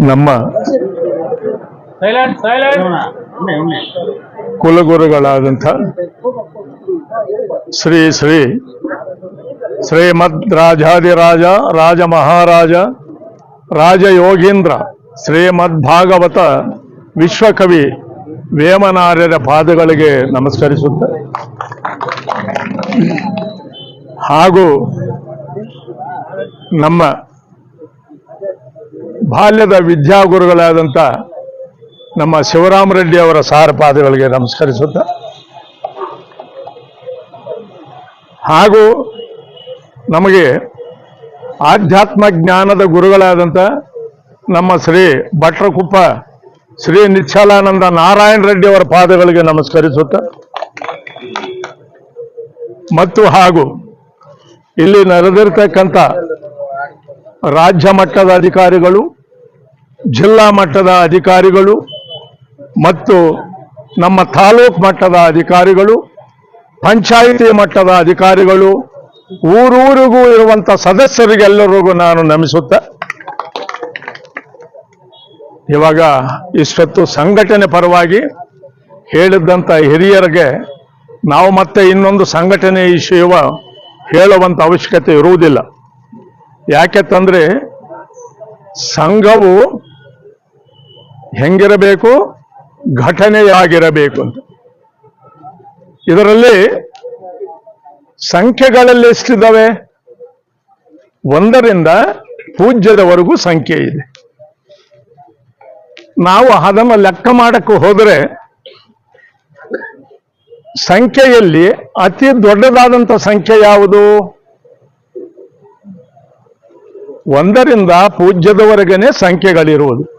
ನಮ್ಮ ಕುಲಗುರುಗಳಾದಂಥ ಶ್ರೀ ಶ್ರೀ ಶ್ರೀಮದ್ ರಾಜಾದಿರಾಜ ರಾಜ ಮಹಾರಾಜ ರಾಜಯೋಗೀಂದ್ರ ಶ್ರೀಮದ್ ಭಾಗವತ ವಿಶ್ವಕವಿ ವೇಮನಾರ್ಯರ ಪಾದಗಳಿಗೆ ನಮಸ್ಕರಿಸುತ್ತೆ ಹಾಗೂ ನಮ್ಮ ಬಾಲ್ಯದ ವಿದ್ಯಾಗುರುಗಳಾದಂಥ ನಮ್ಮ ಶಿವರಾಮ ರೆಡ್ಡಿ ಅವರ ಪಾದಗಳಿಗೆ ನಮಸ್ಕರಿಸುತ್ತ, ಹಾಗೂ ನಮಗೆ ಆಧ್ಯಾತ್ಮ ಜ್ಞಾನದ ಗುರುಗಳಾದಂಥ ನಮ್ಮ ಶ್ರೀ ಭಟ್ರಕುಪ್ಪ, ಶ್ರೀ ನಿಶ್ಚಲಾನಂದ ನಾರಾಯಣ ರೆಡ್ಡಿ ಅವರ ಪಾದಗಳಿಗೆ ನಮಸ್ಕರಿಸುತ್ತ, ಮತ್ತು ಹಾಗೂ ಇಲ್ಲಿ ನೆರೆದಿರ್ತಕ್ಕಂಥ ರಾಜ್ಯ ಮಟ್ಟದ ಅಧಿಕಾರಿಗಳು ಜಿಲ್ಲಾ ಮಟ್ಟದ ಅಧಿಕಾರಿಗಳು ಮತ್ತು ನಮ್ಮ ತಾಲೂಕು ಮಟ್ಟದ ಅಧಿಕಾರಿಗಳು, ಪಂಚಾಯಿತಿ ಮಟ್ಟದ ಅಧಿಕಾರಿಗಳು, ಊರೂರಿಗೂ ಇರುವಂತ ಸದಸ್ಯರಿಗೆಲ್ಲರಿಗೂ ನಾನು ನಮಿಸುತ್ತ. ಇವಾಗ ಇಷ್ಟೊತ್ತು ಸಂಘಟನೆ ಪರವಾಗಿ ಹೇಳಿದ್ದಂಥ ಹಿರಿಯರಿಗೆ ನಾವು ಮತ್ತೆ ಇನ್ನೊಂದು ಸಂಘಟನೆ ವಿಷಯ ಹೇಳುವಂಥ ಅವಶ್ಯಕತೆ ಇರುವುದಿಲ್ಲ. ಯಾಕೆಂತಂದ್ರೆ ಸಂಘವು ಹೆಂಗಿರಬೇಕು? ಘಟನೆಯಾಗಿರಬೇಕು ಇದರಲ್ಲಿ ಸಂಖ್ಯೆಗಳಲ್ಲಿ ಎಷ್ಟಿದ್ದಾವೆ ಒಂದರಿಂದ ಪೂಜ್ಯದವರೆಗೂ ಸಂಖ್ಯೆ ಇದೆ. ನಾವು ಅದನ್ನು ಲೆಕ್ಕ ಮಾಡಕ್ಕೆ ಹೋದರೆ ಸಂಖ್ಯೆಯಲ್ಲಿ ಅತಿ ದೊಡ್ಡದಾದಂಥ ಸಂಖ್ಯೆ ಯಾವುದು? ಒಂದರಿಂದ ಪೂಜ್ಯದವರೆಗೇನೆ ಸಂಖ್ಯೆಗಳಿರುವುದು.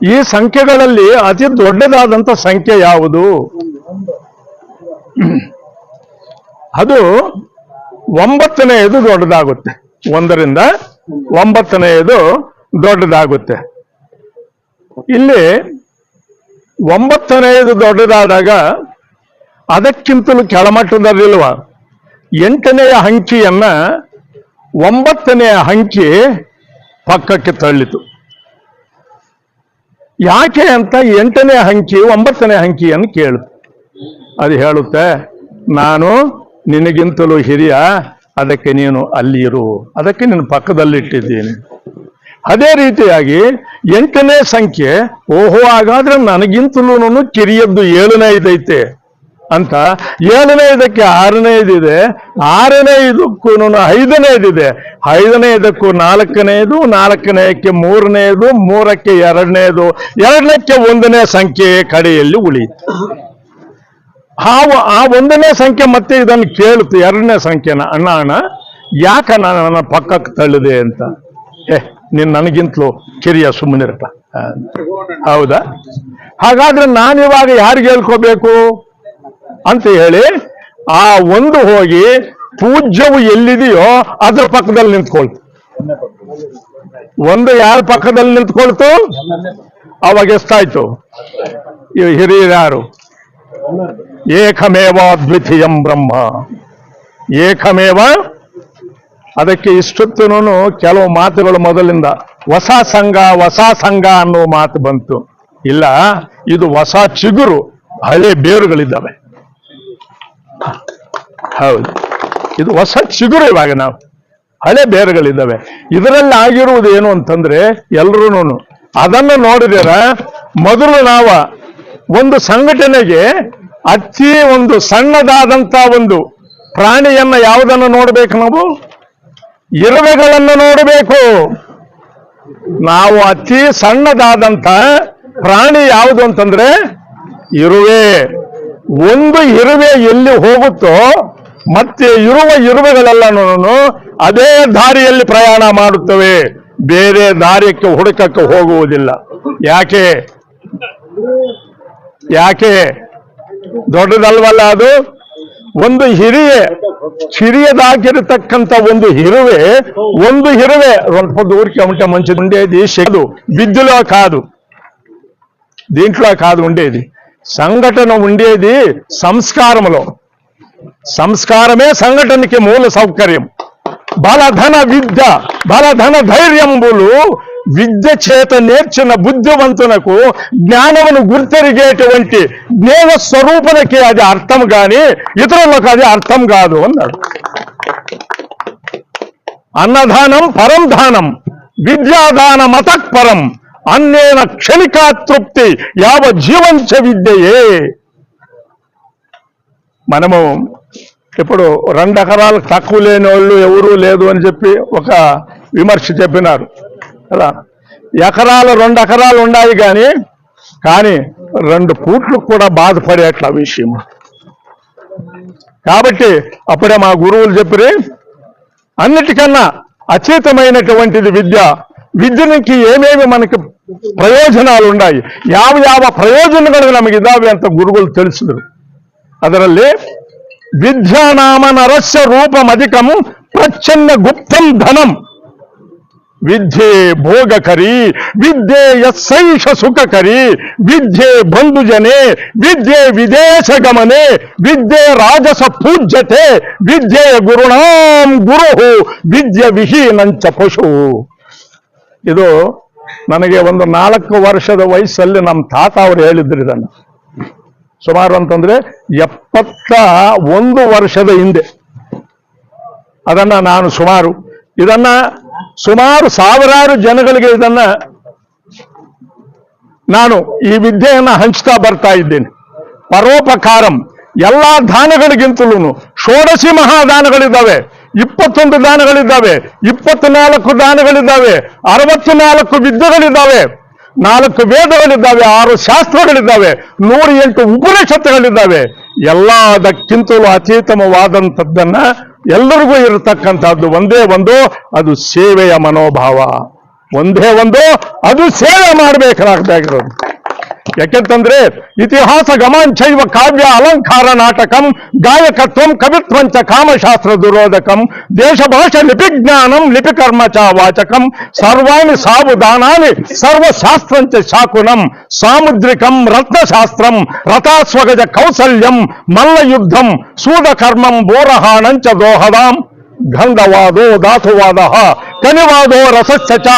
ಈ ಸಂಖ್ಯೆಗಳಲ್ಲಿ ಅತಿ ದೊಡ್ಡದಾದಂಥ ಸಂಖ್ಯೆ ಯಾವುದು? ಅದು ಒಂಬತ್ತನೆಯದು ದೊಡ್ಡದಾಗುತ್ತೆ. ಒಂದರಿಂದ ಒಂಬತ್ತನೆಯದು ದೊಡ್ಡದಾಗುತ್ತೆ. ಇಲ್ಲಿ ಒಂಬತ್ತನೆಯದು ದೊಡ್ಡದಾದಾಗ ಅದಕ್ಕಿಂತಲೂ ಕೆಳಮಟ್ಟದಲ್ಲಿಲ್ವ? ಎಂಟನೆಯ ಅಂಕಿಯನ್ನ ಒಂಬತ್ತನೆಯ ಅಂಕಿ ಪಕ್ಕಕ್ಕೆ ತಳ್ಳಿತು. ಯಾಕೆ ಅಂತ ಎಂಟನೇ ಅಂಕಿ ಒಂಬತ್ತನೇ ಅಂಕಿಯನ್ನು ಕೇಳುತ್ತೆ ಅದು ಹೇಳುತ್ತೆ, ನಾನು ನಿನಗಿಂತಲೂ ಹಿರಿಯ, ಅದಕ್ಕೆ ನೀನು ಅಲ್ಲಿ ಇರು ಅದಕ್ಕೆ ನಿನ್ನ ಪಕ್ಕದಲ್ಲಿಟ್ಟಿದ್ದೀನಿ. ಅದೇ ರೀತಿಯಾಗಿ ಎಂಟನೇ ಸಂಖ್ಯೆ, ಓಹೋ, ಹಾಗಾದ್ರೆ ನನಗಿಂತಲೂ ಕಿರಿಯದ್ದು ಏಳನೇ ಇದೈತೆ. ಅಂತ. ಏಳನೇ ಇದಕ್ಕೆ ಆರನೇ ಇದಿದೆ. ಆರನೇ ಇದಕ್ಕೂ ಐದನೇ ಇದಿದೆ. ಐದನೇ ಇದಕ್ಕೂ ನಾಲ್ಕನೇದು ನಾಲ್ಕನೇಕ್ಕೆ ಮೂರನೇದು ಮೂರಕ್ಕೆ ಎರಡನೇದು ಎರಡನೇಕ್ಕೆ ಒಂದನೇ ಸಂಖ್ಯೆ ಕಡೆಯಲ್ಲಿ ಉಳಿಯಿತು. ಆ ಆ ಒಂದನೇ ಸಂಖ್ಯೆ ಮತ್ತೆ ಇದನ್ನು ಕೇಳುತ್ತೆ. ಎರಡನೇ ಸಂಖ್ಯೆನ. ಅಣ್ಣ ಅಣ್ಣ, ಯಾಕ ನಾನು ನನ್ನ ಪಕ್ಕಕ್ಕೆ ತಳ್ಳಿದೆ ಅಂತ? ಏ, ನೀನ್ ನನಗಿಂತಲೂ ಕಿರಿಯ ಸುಮ್ಮನಿರಪ್ಪ. ಹೌದಾ? ಹಾಗಾದ್ರೆ ನಾನಿವಾಗ ಯಾರಿಗೆ ಹೇಳ್ಕೋಬೇಕು? ಅಂತ ಹೇಳಿ ಆ ಒಂದು ಹೋಗಿ ಪೂಜ್ಯವು ಎಲ್ಲಿದೆಯೋ ಅದ್ರ ಪಕ್ಕದಲ್ಲಿ ನಿಂತ್ಕೊಳ್ತು. ಒಂದು ಯಾರ ಪಕ್ಕದಲ್ಲಿ ನಿಂತ್ಕೊಳ್ತು? ಅವಾಗ ಎಷ್ಟಾಯ್ತು? ಹಿರಿಯರು ಯಾರು? ಏಕಮೇವ ದ್ವಿತೀಯಂ ಬ್ರಹ್ಮ. ಏಕಮೇವ? ಅದಕ್ಕೆ ಇಷ್ಟೊತ್ತೂ ಕೆಲವು ಮಾತುಗಳು ಮೊದಲಿಂದ ಹೊಸ ಸಂಘ ಹೊಸ ಸಂಘ ಅನ್ನೋ ಮಾತು ಬಂತು. ಇಲ್ಲ, ಇದು ಹೊಸ ಚಿಗುರು, ಹಳೆ ಬೇರುಗಳಿದ್ದಾವೆ. ಹೌದು. ಇದು ಹೊಸ ಚಿಗುರು ಇವಾಗ ನಾವು. ಹಳೆ ಬೇರುಗಳಿದ್ದಾವೆ. ಇದರಲ್ಲಿ ಆಗಿರುವುದು ಏನು ಅಂತಂದ್ರೆ ಎಲ್ರೂನು ಅದನ್ನು ನೋಡಿದಿರ, ಮೊದಲು ನಾವು ಒಂದು ಸಂಘಟನೆಗೆ ಅತಿ ಒಂದು ಸಣ್ಣದಾದಂತ ಒಂದು ಪ್ರಾಣಿಯನ್ನ ಯಾವುದನ್ನು ನೋಡ್ಬೇಕು ನಾವು? ಇರುವೆಗಳನ್ನು ನೋಡಬೇಕು. ನಾವು ಅತಿ ಸಣ್ಣದಾದಂತ ಪ್ರಾಣಿ ಯಾವುದು ಅಂತಂದ್ರೆ ಇರುವೆ. ಒಂದು ಇರುವೆ ಎಲ್ಲಿ ಹೋಗುತ್ತೋ ಮತ್ತೆ ಇರುವ ಇರುವೆಗಳೆಲ್ಲನೂ ಅದೇ ದಾರಿಯಲ್ಲಿ ಪ್ರಯಾಣ ಮಾಡುತ್ತವೆ ಬೇರೆ ದಾರಿಯಕ್ಕೆ ಹುಡುಕಕ್ಕೆ ಹೋಗುವುದಿಲ್ಲ ಯಾಕೆ ಯಾಕೆ ದೊಡ್ಡದಲ್ವಲ್ಲ ಅದು ಒಂದು ಹಿರಿಯೆ ಹಿರಿಯದಾಗಿರತಕ್ಕಂತ ಒಂದು ಹಿರುವೆ ಒಂದು ಹಿರುವೆ ಸ್ವಲ್ಪ దూరికి ఉంటే మంచిది ఉండేది శక్దు విద్యలో కాదు దీంట్లో కాదు ఉండేది సంఘటన ఉండేది సంస్కారములో. సంస్కారమే సంఘటనకి మూల సౌకర్యం. బలధన విద్య బలధన ధైర్యంబులు విద్య చేత నేర్చిన బుద్ధివంతునకు జ్ఞానమును గుర్తెరిగేటువంటి జ్ఞాన స్వరూపులకి అది అర్థం కాని ఇతరులకు అది అర్థం కాదు అన్నాడు. అన్నదానం పరం దానం విద్యాదానం పరం అన్నేన క్షణికా తృప్తి యావ జీవంచ విద్యయే. మనము ఇప్పుడు రెండు ఎకరాలు తక్కువ లేని వాళ్ళు ఎవరూ లేదు అని చెప్పి ఒక విమర్శ చెప్పినారు. కదా? ఎకరాలు రెండు ఎకరాలు ఉన్నాయి కానీ కానీ రెండు పూట్లు కూడా బాధపడేట్ల విషయం. కాబట్టి అప్పుడే మా గురువులు చెప్పిరి అన్నిటికన్నా అచేతమైనటువంటిది విద్య. విద్య నుంచి ఏమేమి మనకి ಪ್ರಯೋಜನಾಲು ಯಾವ ಯಾವ ಪ್ರಯೋಜನಗಳು ನಮಗಿದ್ದಾವೆ ಅಂತ ಗುರುಗಳು ತಿಳಿಸಿದರು ಅದರಲ್ಲಿ ವಿದ್ಯಾನಾಮ ನರಸ್ಯ ರೂಪಮಧಿಕಂ ಪ್ರಚ್ಛನ್ನ ಗುಪ್ತಂ ಧನಂ ವಿದ್ಯೆ ಭೋಗಕರಿ ವಿದ್ಯೆ ಯಸ್ಸೈಷ ಸುಖಕರಿ ವಿದ್ಯೆ ಬಂಧುಜನೆ ವಿದ್ಯೆ ವಿದೇಶ ಗಮನೆ ವಿದ್ಯೆ ರಾಜಸ ಪೂಜ್ಯತೆ ವಿದ್ಯೆಯ ಗುರುಣಾಂ ಗುರು ವಿದ್ಯೆ ವಿಹೀನಂಚ ಪಶು ಇದು ನನಗೆ ಒಂದು ನಾಲ್ಕು ವರ್ಷದ ವಯಸ್ಸಲ್ಲಿ ನಮ್ಮ ತಾತ ಅವರು ಹೇಳಿದ್ರು ಇದನ್ನು. ಸುಮಾರು ಅಂತಂದ್ರೆ ಎಪ್ಪತ್ತ ಒಂದು ವರ್ಷದ ಹಿಂದೆ. ಅದನ್ನ ನಾನು ಸುಮಾರು, ಇದನ್ನ ಸುಮಾರು ಸಾವಿರಾರು ಜನಗಳಿಗೆ ಇದನ್ನ ನಾನು ಈ ವಿದ್ಯೆಯನ್ನ ಹಂಚ್ತಾ ಬರ್ತಾ ಇದ್ದೇನೆ. ಪರೋಪಕಾರಂ, ಎಲ್ಲಾ ದಾನಗಳಿಗಿಂತಲೂ ಷೋಡಶಿ ಮಹಾದಾನಗಳಿದ್ದಾವೆ. ಇಪ್ಪತ್ತೊಂದು ದಾನಗಳಿದ್ದಾವೆ, ಇಪ್ಪತ್ನಾಲ್ಕು ದಾನಗಳಿದ್ದಾವೆ ಅರವತ್ತು ನಾಲ್ಕು ವಿದ್ಯೆಗಳಿದ್ದಾವೆ, ನಾಲ್ಕು ವೇದಗಳಿದ್ದಾವೆ, ಆರು ಶಾಸ್ತ್ರಗಳಿದ್ದಾವೆ ನೂರ ಎಂಟು ಉಪನಿಷತ್ತುಗಳಿದ್ದಾವೆ. ಎಲ್ಲದಕ್ಕಿಂತಲೂ ಅತ್ಯುತ್ತಮವಾದಂಥದ್ದನ್ನ ಎಲ್ಲರಿಗೂ ಇರತಕ್ಕಂಥದ್ದು ಒಂದೇ ಒಂದು, ಅದು ಸೇವೆಯ ಮನೋಭಾವ. ಒಂದೇ ಒಂದು, ಅದು ಸೇವೆ ಮಾಡಬೇಕಾಗಿರೋದು ಯಾಕೆಂತಂದ್ರೆ ಇತಿಹಾಸ ಗಮಾಂಚೈವ ಕಾವ್ಯ ಅಲಂಕಾರ ನಾಟಕಂ ಗಾಯಕತ್ವಂ ಕವಿತ್ವಂಚ ಕಾಮಶಾಸ್ತ್ರ ದುರೋಧಕಂ ದೇಶ ಭಾಷಾ ಲಿಪಿಜ್ಞಾನಂ ಲಿಪಿಕರ್ಮ ಚ ವಾಚಕಂ ಸರ್ವಾಣಿ ಸಾವುದಾನಾನಿ ಸರ್ವಶಾಸ್ತ್ರಂಚ ಶಾಕುನಂ ಸಾಮುದ್ರಿಕಂ ರತ್ನಶಾಸ್ತ್ರಂ ರಥಾಸ್ವಗಜ ಕೌಸಲ್ಯಂ ಮಲ್ಲಯುದ್ಧಂ ಸೂದಕರ್ಮಂ ಬೋರಹಾಣಂಚ ದೋಹದಾಂ ಗಂಧವಾದೋ ಧಾತುವಾದ తనివాదో రసస్య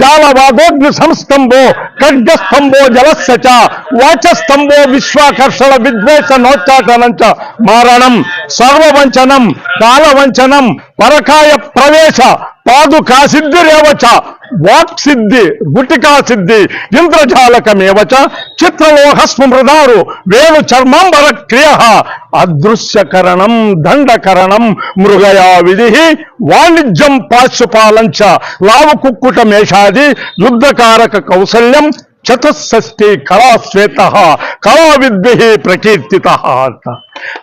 జాలవాదో సంస్తంభో ఖడ్గస్తంభో జలస్య వాచస్తంభో విశ్వాకర్షణ విద్వేష నోచ్చాటనంచ మారణం సర్వవంచనం కాలవంచనం పరకాయ ప్రవేశ పాదుకా సిద్ధిరేవచ వాక్ సిద్ధి గుటికా సిద్ధి ఇంద్రజాలకమేవచ చిత్రలోహ స్మృదారు వేణు చర్మాంబర క్రియ అదృశ్యకరణం దండకరణం మృగయా విధి వాణిజ్యం పాశుపాలం ಲಾವು ಕುಕ್ಕುಟ ಮೇಷಾದಿ ಯುದ್ಧಕಾರಕ ಕೌಸಲ್ಯಂ ಚತುಷ್ಷಷ್ಟಿ ಕಲಾ ಶ್ವೇತ ಕಲಾ ವಿದ್ಯೆ ಪ್ರಕೀರ್ತಿತ ಅಂತ.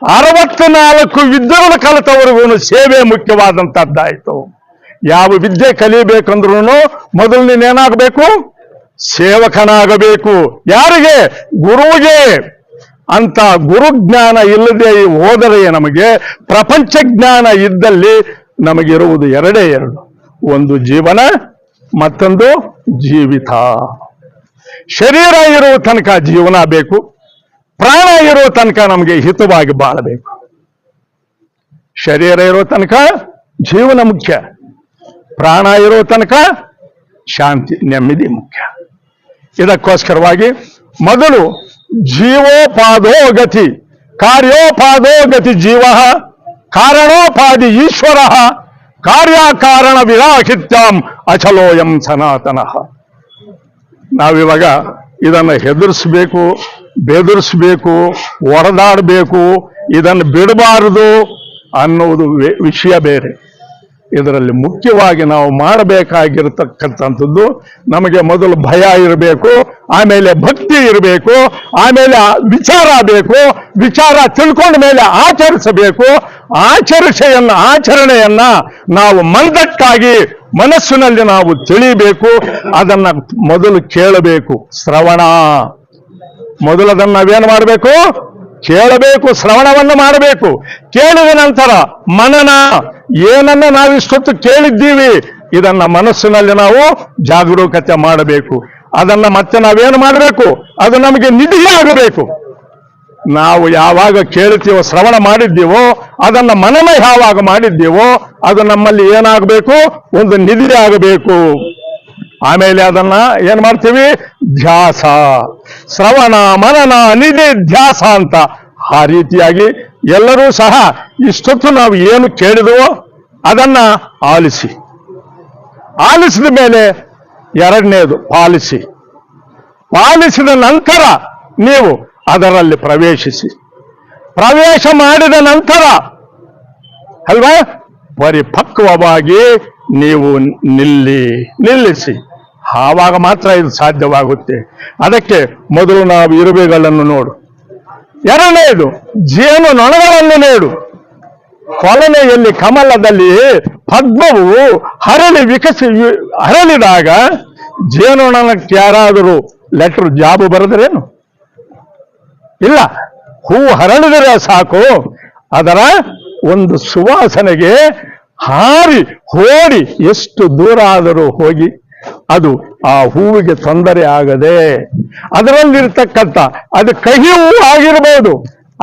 ಅರವತ್ನಾಲ್ಕು ವಿದ್ಯೆಗಳ ಕಲಿತವರೆಗೂ ಸೇವೆ ಮುಖ್ಯವಾದಂಥದ್ದಾಯಿತು ಯಾವ ವಿದ್ಯೆ ಕಲಿಬೇಕಂದ್ರೂ ಮೊದಲು ನೀನೇನಾಗಬೇಕು ಸೇವಕನಾಗಬೇಕು. ಯಾರಿಗೆ? ಗುರುವಿಗೆ ಅಂತ ಗುರುಜ್ಞಾನ ಇಲ್ಲದೆ ಹೋದರೆ ನಮಗೆ ಪ್ರಪಂಚ ಜ್ಞಾನ ಇದ್ದಲ್ಲಿ ನಮಗಿರುವುದು ಎರಡೇ ಎರಡು. ಒಂದು ಜೀವನ, ಮತ್ತೊಂದು ಜೀವಿತ. ಶರೀರ ಇರುವ ತನಕ ಜೀವನ ಬೇಕು, ಪ್ರಾಣ ಇರುವ ತನಕ ನಮಗೆ ಹಿತವಾಗಿ ಬಾಳಬೇಕು. ಶರೀರ ಇರೋ ತನಕ ಜೀವನ ಮುಖ್ಯ, ಪ್ರಾಣ ಇರೋ ತನಕ ಶಾಂತಿ, ನೆಮ್ಮದಿ ಮುಖ್ಯ. ಇದಕ್ಕೋಸ್ಕರವಾಗಿ ಮೊದಲು ಜೀವೋಪಾದೋ ಗತಿ ಕಾರ್ಯೋಪಾದೋ ಗತಿ ಜೀವ, ಕಾರಣೋಪಾದಿ ಈಶ್ವರ ಕಾರ್ಯಕಾರಣ ವಿರಾಹಿತ್ಯಂ ಅಚಲೋಯಂ ಸನಾತನಃ. ನಾವಿವಾಗ ಇದನ್ನು ಹೆದರ್ಸ್ಬೇಕು, ಬೆದರಿಸ್ಬೇಕು ಒಡೆದಾಡಬೇಕು ಇದನ್ನು ಬಿಡಬಾರದು ಅನ್ನುವುದು ವಿಷಯ ಬೇರೆ. ಇದರಲ್ಲಿ ಮುಖ್ಯವಾಗಿ ನಾವು ಮಾಡಬೇಕಾಗಿರತಕ್ಕಂಥದ್ದು ನಮಗೆ ಮೊದಲು ಭಯ ಇರಬೇಕು, ಆಮೇಲೆ ಭಕ್ತಿ ಇರಬೇಕು, ಆಮೇಲೆ ವಿಚಾರ ಬೇಕು, ವಿಚಾರ ತಿಳ್ಕೊಂಡ ಮೇಲೆ ಆಚರಿಸಬೇಕು ಆಚರಿಸೆಯನ್ನ, ಆಚರಣೆಯನ್ನ ನಾವು ಮಂದಕ್ಕಾಗಿ ಮನಸ್ಸಿನಲ್ಲಿ ನಾವು ತಿಳಿಬೇಕು, ಅದನ್ನ ಮೊದಲು ಕೇಳಬೇಕು. ಶ್ರವಣ. ಮೊದಲದನ್ನ ನಾವೇನು ಮಾಡಬೇಕು? ಕೇಳಬೇಕು, ಶ್ರವಣವನ್ನು ಮಾಡಬೇಕು. ಕೇಳಿದ ನಂತರ ಮನನ, ಏನನ್ನ ನಾವಿಷ್ಟೊತ್ತು ಕೇಳಿದ್ದೀವಿ, ಇದನ್ನ ಮನಸ್ಸಿನಲ್ಲಿ ನಾವು ಜಾಗರೂಕತೆ ಮಾಡಬೇಕು. ಅದನ್ನ ಮತ್ತೆ ನಾವೇನು ಮಾಡಬೇಕು? ಅದು ನಮಗೆ ನಿಧಿಯಾಗಬೇಕು. ನಾವು ಯಾವಾಗ ಕೇಳ್ತೀವೋ, ಶ್ರವಣ ಮಾಡಿದ್ದೀವೋ, ಅದನ್ನ ಮನನ ಯಾವಾಗ ಮಾಡಿದ್ದೀವೋ, ಅದು ನಮ್ಮಲ್ಲಿ ಏನಾಗಬೇಕು? ಒಂದು ನಿಧಿ ಆಗಬೇಕು. ಆಮೇಲೆ ಅದನ್ನ ಏನ್ ಮಾಡ್ತೀವಿ? ಧ್ಯಾಸ. ಶ್ರವಣ, ಮನನ, ನಿಧಿ, ಧ್ಯಾಸ ಅಂತ ಆ ರೀತಿಯಾಗಿ ಎಲ್ಲರೂ ಸಹ ಇಷ್ಟೊತ್ತು ನಾವು ಏನು ಕೇಳಿದವೋ ಅದನ್ನ ಆಲಿಸಿ. ಆಲಿಸಿದ ಮೇಲೆ ಎರಡನೇದು ಪಾಲಿಸಿ. ಪಾಲಿಸಿದ ನಂತರ ನೀವು ಅದರಲ್ಲಿ ಪ್ರವೇಶಿಸಿ. ಪ್ರವೇಶ ಮಾಡಿದ ನಂತರ, ಅಲ್ವಾ? ಪರಿಪಕ್ವವಾಗಿ ನೀವು ನಿಲ್ಲಿ, ನಿಲ್ಲಿಸಿ. ಆವಾಗ ಮಾತ್ರ ಇದು ಸಾಧ್ಯವಾಗುತ್ತೆ. ಅದಕ್ಕೆ ಮೊದಲು ನಾವು ಇರುವೆಗಳನ್ನು ನೋಡು. ಎರಡನೆಯದು ಜೇನು ನೊಣಗಳನ್ನು ನೋಡು. ಕೊಲನೆಯಲ್ಲಿ ಕಮಲದಲ್ಲಿ ಪದ್ಮವು ಹರಳಿ ವಿಕಸಿ, ಹರಳಿದಾಗ ಜೇನುನೊಣಕ್ಕೆ ಯಾರಾದರೂ ಲೆಟರ್ ಜಾಬು ಬರೆದರೇನು? ಇಲ್ಲ, ಹೂ ಹರಳಿದರೆ ಸಾಕು. ಅದರ ಒಂದು ಸುವಾಸನೆಗೆ ಹಾರಿ ಹೋಡಿ ಎಷ್ಟು ದೂರ ಆದರೂ ಹೋಗಿ ಅದು ಆ ಹೂವಿಗೆ ತೊಂದರೆ ಆಗದೆ ಅದರಲ್ಲಿರ್ತಕ್ಕಂಥ, ಅದು ಕಹಿ ಹೂ ಆಗಿರ್ಬೋದು,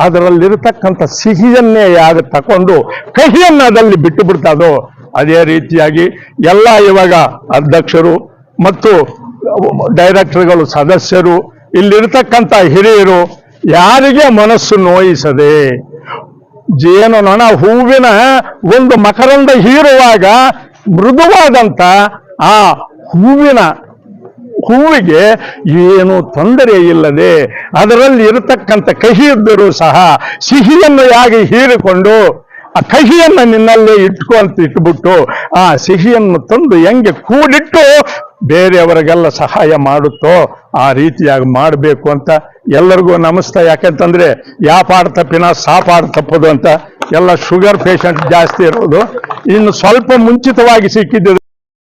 ಅದರಲ್ಲಿರ್ತಕ್ಕಂಥ ಸಿಹಿಯನ್ನೇ ಯಾರು ತಕೊಂಡು ಕಹಿಯನ್ನು ಅದಲ್ಲಿ ಬಿಟ್ಟು ಬಿಡ್ತದೋ ಅದೇ ರೀತಿಯಾಗಿ ಎಲ್ಲ ಇವಾಗ ಅಧ್ಯಕ್ಷರು ಮತ್ತು ಡೈರೆಕ್ಟರ್ಗಳು ಸದಸ್ಯರು, ಇಲ್ಲಿರ್ತಕ್ಕಂಥ ಹಿರಿಯರು ಯಾರಿಗೆ ಮನಸ್ಸು ನೋಯಿಸದೆ ಜೇನುನೊಣ ಹೂವಿನ ಒಂದು ಮಕರಂದ ಹೀರುವಾಗ ಮೃದುವಾದಂಥ ಆ ಹೂವಿನ ಹೂವಿಗೆ ಏನು ತೊಂದರೆ ಇಲ್ಲದೆ ಅದರಲ್ಲಿ ಇರತಕ್ಕಂಥ ಕಹಿ ಇದ್ದರೂ ಸಹ ಸಿಹಿಯನ್ನು ಯಾಗಿ ಹೀರಿಕೊಂಡು ಆ ಕಹಿಯನ್ನು ನಿನ್ನಲ್ಲೇ ಇಟ್ಕೊ ಅಂತ ಇಟ್ಬಿಟ್ಟು ಆ ಸಿಹಿಯನ್ನು ತಂದು ಹೆಂಗೆ ಕೂಡಿಟ್ಟು ಬೇರೆಯವರಿಗೆಲ್ಲ ಸಹಾಯ ಮಾಡುತ್ತೋ ಆ ರೀತಿಯಾಗಿ ಮಾಡಬೇಕು ಅಂತ ಎಲ್ಲರಿಗೂ ನಮಸ್ತೆ. ಯಾಕೆಂತಂದ್ರೆ, ಯಾ ಪಾಡು ತಪ್ಪಿನ ಸಾ ಪಾಡು ತಪ್ಪದು ಅಂತ ಎಲ್ಲ ಶುಗರ್ ಪೇಷಂಟ್ ಜಾಸ್ತಿ ಇರೋದು. ಇನ್ನು ಸ್ವಲ್ಪ ಮುಂಚಿತವಾಗಿ ಸಿಕ್ಕಿದ್ದು